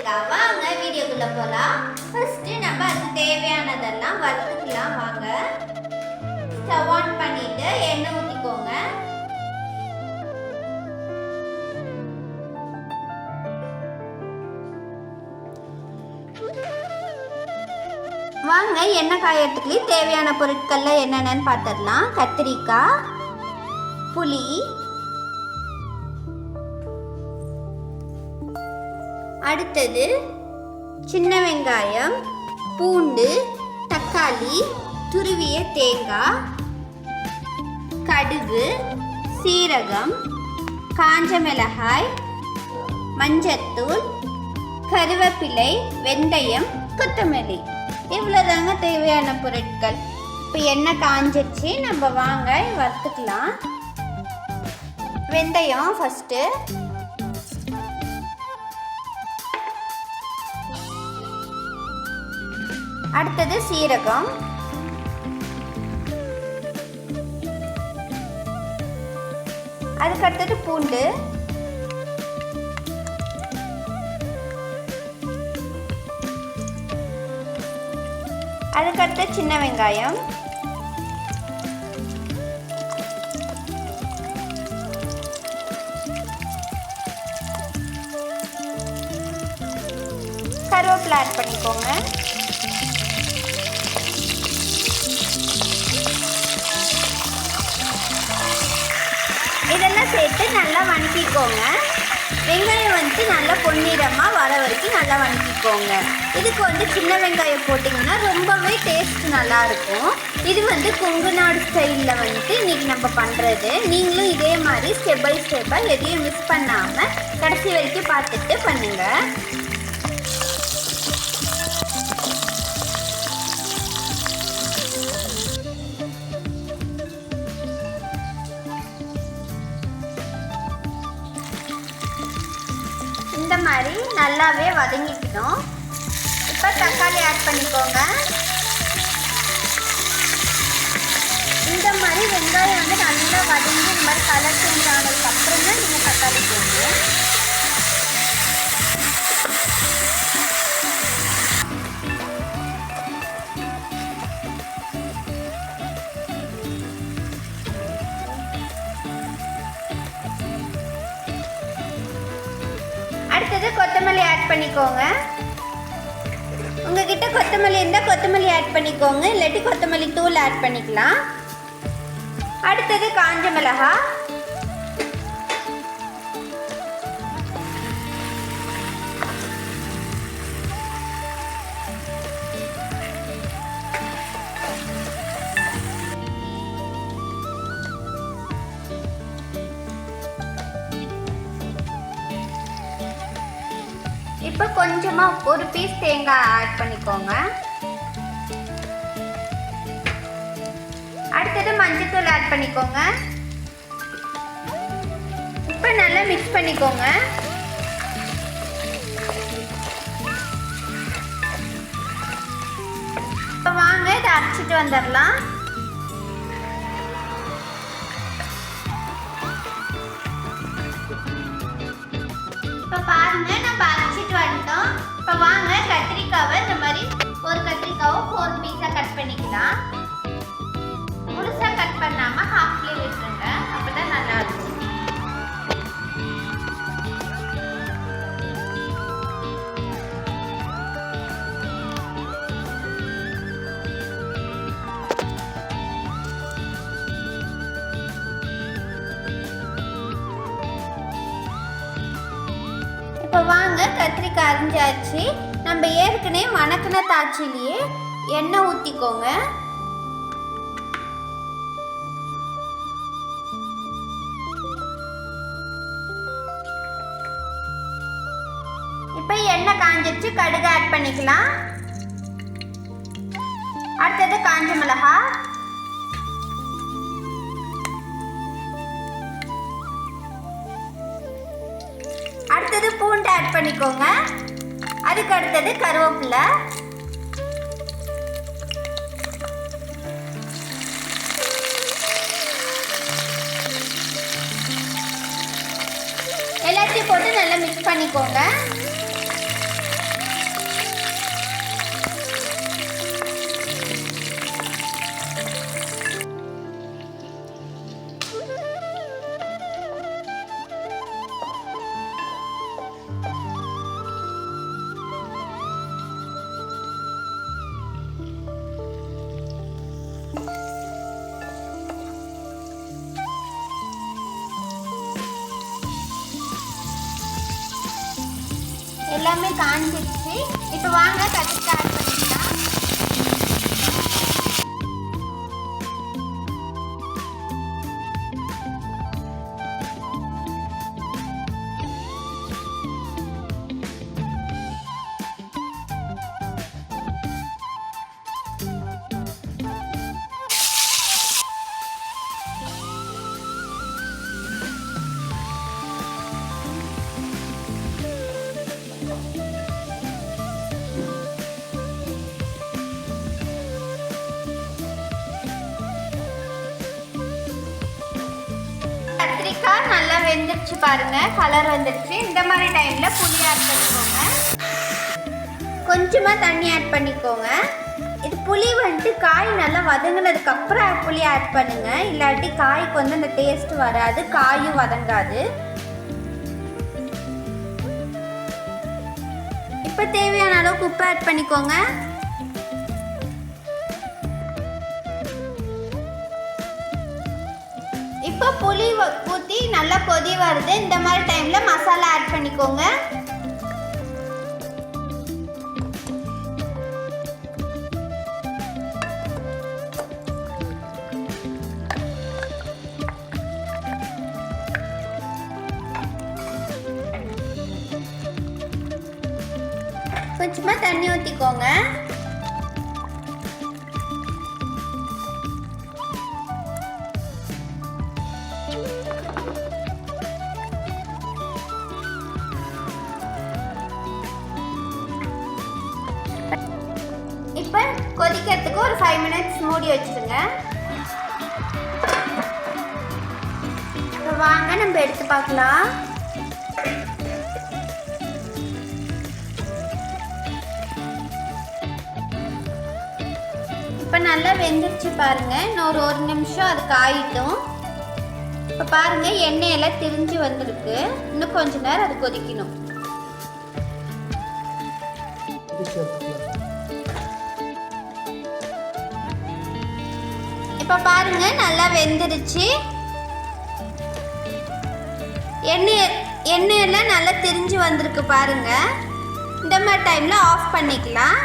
எண்ணெய் வாங்க வீடியோக்குள்ள போலாம். ஃபர்ஸ்ட் நம்ம அதுக்கு தேவையானதெல்லாம் வறுத்துக்கலாம் வாங்க. ஸ்டவ் ஆன் பண்ணிட்டு எண்ணெய் ஊற்றிக்கோங்க வாங்க எண்ணெய் காயறதுக்கு தேவையான பொருட்கள்லாம் என்னென்னு பார்த்துடலாம் கத்திரிக்காய் புளி அடுத்தது சின்ன வெங்காயம் பூண்டு தக்காளி துருவிய தேங்காய் கடுகு சீரகம் காஞ்ச மிளகாய் மஞ்சத்தூள் கருவேப்பிலை வெந்தயம் கொத்தமல்லி. இவ்வளோதாங்க தேவையான பொருட்கள். இப்போ எண்ணெய் காஞ்சிச்சு நம்ம வாங்க வறுத்துக்கலாம். வெந்தயம் ஃபஸ்ட்டு அடுத்தது சீரகம். அதுக்கடுத்தது பூண்டு. அதுக்கடுத்து சின்ன வெங்காயம். கருவேப்பிலை ஆட் பண்ணிக்கோங்க. சேர்த்து நல்லா வணக்கிக்கோங்க. வெங்காயம் வந்து நல்லா பொன்னிறமாக வர வரைக்கும் நல்லா வணக்கிக்கோங்க. இதுக்கு வந்து சின்ன வெங்காயம் போட்டிங்கன்னா ரொம்பவே டேஸ்ட் நல்லாயிருக்கும். இது வந்து கொங்கு நாடு ஸ்டைலில் வந்துட்டு இன்றைக்கி நம்ம பண்ணுறது நீங்களும் இதே மாதிரி ஸ்டெப் பை ஸ்டெப்பாக எதையும் மிஸ் பண்ணாமல் கடைசி வரைக்கும் பார்த்துட்டு பண்ணுங்கள் மாதிரி நல்லாவே வதங்கிக்கணும். இப்போ தக்காளி ஆட் பண்ணிக்கோங்க. இந்த மாதிரி வெங்காயம் வந்து நல்லா வதங்கி இந்த மாதிரி கலர் சேஞ்ச் ஆனதுக்கு அப்புறம் தான் நீங்கள் தக்காளி போடணும். கொத்தமல்லி ஆட் பண்ணிக்கோங்க. உங்ககிட்ட கொத்தமல்லி இருந்தால் கொத்தமல்லி ஆட் பண்ணிக்கோங்க. இல்லாட்டி கொத்தமல்லி தூள் ஆட் பண்ணிக்கலாம். அடுத்தது காஞ்ச மிளகாய் கொஞ்சமாக ஒரு பீஸ் தேங்காய் ஆட் பண்ணிக்கோங்க. அடுத்தது மஞ்சத்தூள் ஆட் பண்ணிக்கோங்க. இப்போ நல்லா மிக்ஸ் பண்ணிக்கோங்க. இப்போ வாங்க இதை அரைச்சிட்டு வந்துடலாம். இப்போ பாருங்க கத்திரிக்காவை இந்த மாதிரி ஒரு கத்திரிக்காவை ஃபோர் பீஸாக கட் பண்ணிக்கலாம். முழுசாக கட் பண்ணாம ஹாஃப்லேயே விட்டுருங்க அப்போ தான் நல்லா இருக்கும். இப்போ வாங்க கத்திரிக்காய் அரிஞ்சாச்சு. நம்ம ஏற்கனவே மணக்கின தாட்சிலேயே எண்ணெய் ஊற்றிக்கோங்க இப்போ எண்ணெய் காஞ்சிச்சு கடுகு ஆட் பண்ணிக்கலாம். அடுத்தது காஞ்ச மிளகா. அடுத்தது பூண்டு ஆட் பண்ணிக்கோங்க. அதுக்கு அடுத்தது கருவேப்பிலை. எல்லாத்தையும் போட்டு நல்லா மிக்ஸ் பண்ணிக்கோங்க. எல்லாமே காஞ்சிருச்சு இப்போ வாங்க கத்திரிக்காய் வெந்துருச்சு பாருங்க. கலர் வந்துருச்சு. இந்த மாதிரி டைம்ல புளி ஆட் பண்ணிக்கோங்க. கொஞ்சமா தண்ணி ஆட் பண்ணிக்கோங்க. இது புளி வந்துட்டு காய் நல்லா வதங்கினதுக்கு அப்புறம் புளி ஆட் பண்ணுங்க. இல்லாட்டி காய்க்கு வந்து அந்த டேஸ்ட் வராது. காயும் வதங்காது. இப்போ தேவையான அளவுக்கு உப்பு ஆட் பண்ணிக்கோங்க. இப்போ புளி ஊற்றி நல்லா கொதி வருது. இந்த மாதிரி டைமில் மசாலா ஆட் பண்ணிக்கோங்க. கொஞ்சமாக தண்ணி ஊற்றிக்கோங்க கொதிக்கிறதுக்கு ஒரு ஃபைவ் மினிட்ஸ் மூடி வச்சுருங்க. இப்போ வாங்க நம்ம எடுத்து பார்க்கலாம். இப்போ நல்லா வெந்துருச்சு பாருங்க. இன்னொரு ஒரு நிமிஷம் அது காயிட்டும் இப்போ பாருங்க எண்ணெய் எல்லாம் திரிஞ்சு வந்திருக்கு. இன்னும் கொஞ்ச நேரம் அது கொதிக்கணும். இப்போ பாருங்க நல்லா வெந்துருச்சு. எண்ணெய் எண்ணெயெல்லாம் நல்லா திரிஞ்சு வந்திருக்கு பாருங்க. இந்த மாதிரி டைமில் ஆஃப் பண்ணிக்கலாம்.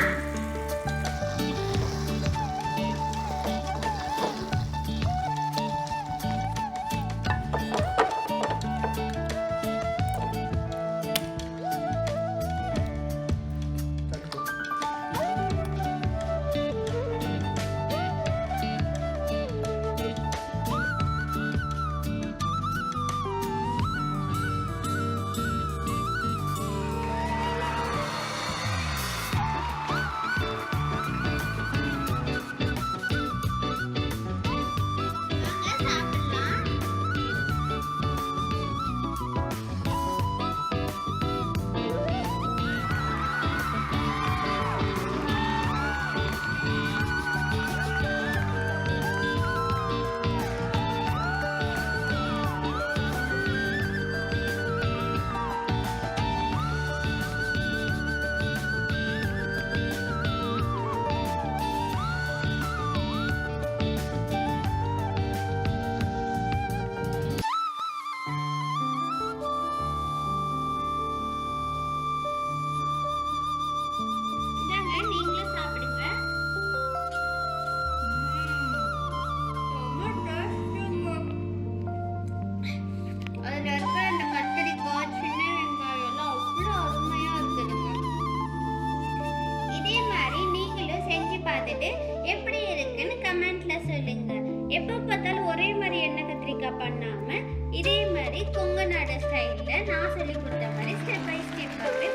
பார்த்துட்டு எப்படி இருக்குன்னு கமெண்ட்ல சொல்லுங்க. எப்போ பார்த்தாலும் ஒரே மாதிரி எண்ணெய் கத்திரிக்காய் பண்ணாம இதே மாதிரி கொங்கு நாடு ஸ்டைலில் நான் சொல்லி கொடுத்த மாதிரி ஸ்டெப் பை ஸ்டெப்பாகவே